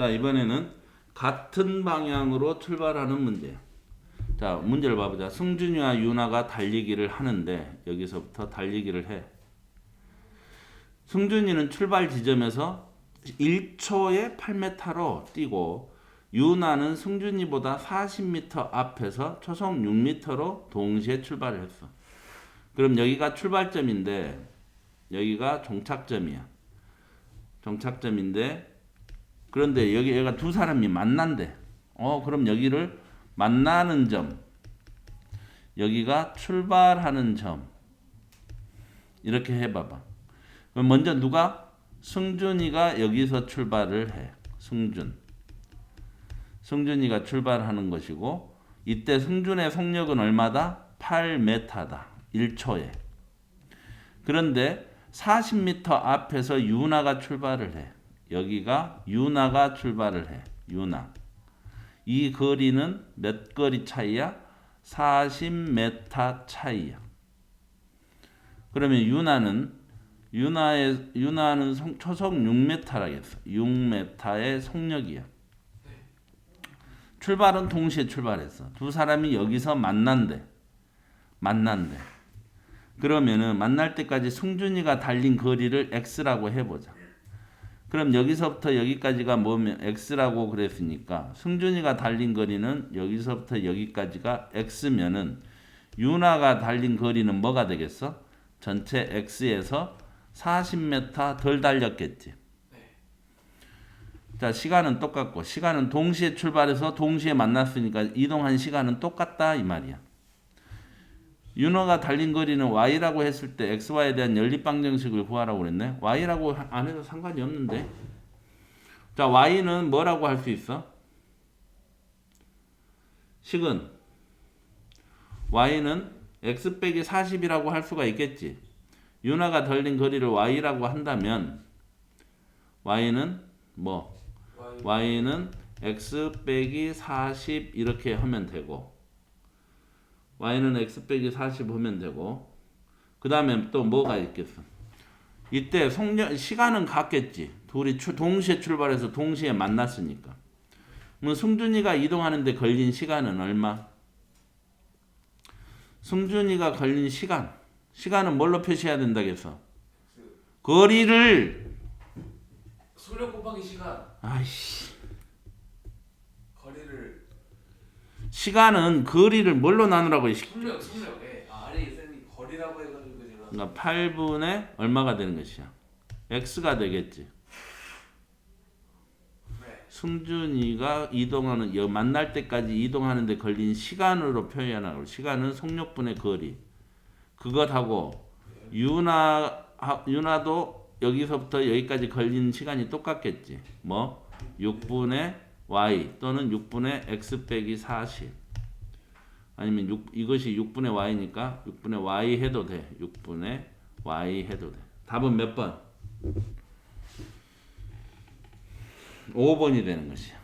자, 이번에는 같은 방향으로 출발하는 문제. 자, 문제를 봐보자. 승준이와 유나가 달리기를 하는데 여기서부터 달리기를 해. 승준이는 출발 지점에서 1초에 8m로 뛰고 유나는 승준이보다 40m 앞에서 초속 6m로 동시에 출발을 했어. 그럼 여기가 출발점인데 여기가 종착점이야. 종착점인데 그런데 여기 얘가 두 사람이 만난대. 어, 그럼 여기를 만나는 점. 여기가 출발하는 점. 이렇게 해 봐봐. 그럼 먼저 누가 승준이가 여기서 출발을 해. 승준. 승준이가 출발하는 것이고 이때 승준의 속력은 얼마다? 8m다. 1초에. 그런데 40m 앞에서 유나가 출발을 해. 여기가 유나가 출발을 해. 유나. 이 거리는 몇 거리 차이야? 40m 차이야. 그러면 유나는 유나의 유나는 성- 초속 6m라겠어. 6m의 속력이야. 출발은 동시에 출발했어. 두 사람이 여기서 만난대. 만난대. 그러면은 만날 때까지 승준이가 달린 거리를 x라고 해보자. 그럼 여기서부터 여기까지가 뭐면 x라고 그랬으니까 승준이가 달린 거리는 여기서부터 여기까지가 x면은 유나가 달린 거리는 뭐가 되겠어? 전체 x에서 40m 덜 달렸겠지. 자 시간은 똑같고 시간은 동시에 출발해서 동시에 만났으니까 이동한 시간은 똑같다 이 말이야. 윤호가 달린 거리는 y라고 했을 때 xy에 대한 연립 방정식을 구하라고 그랬네. y라고 하- 안 해도 상관이 없는데. 자 y는 뭐라고 할 수 있어? 식은 y는 x 빼기 40이라고 할 수가 있겠지. 윤호가 달린 거리를 y라고 한다면 y는 뭐 y는 x 빼기 40 이렇게 하면 되고 y는 x 빼기 40 하면 되고 그 다음에 또 뭐가 있겠어? 이때 속력 시간은 같겠지. 둘이 출- 동시에 출발해서 동시에 만났으니까. 그럼 승준이가 이동하는데 걸린 시간은 얼마? 승준이가 걸린 시간. 시간은 뭘로 표시해야 된다겠어? 거리를. 속력 곱하기 시간. 아이씨 거리를 시간은 거리를 뭘로 나누라고 이 시- 속력 속력 예. 아, 아래 쌤이 거리라고 해가지고 제가 그러니까 8분의 얼마가 되는 것이야? x가 되겠지. 네. 승준이가 이동하는 여 만날 때까지 이동하는데 걸린 시간으로 표현하고 시간은 속력분의 거리. 그것하고 유나 하- 유나도 여기서부터 여기까지 걸린 시간이 똑같겠지. 뭐 6분의 y 또는 6분의 x 빼기 40. 아니면 6, 이것이 6분의 y니까 6분의 y 해도 돼. 6분의 y 해도 돼. 답은 몇 번? 5번이 되는 것이야.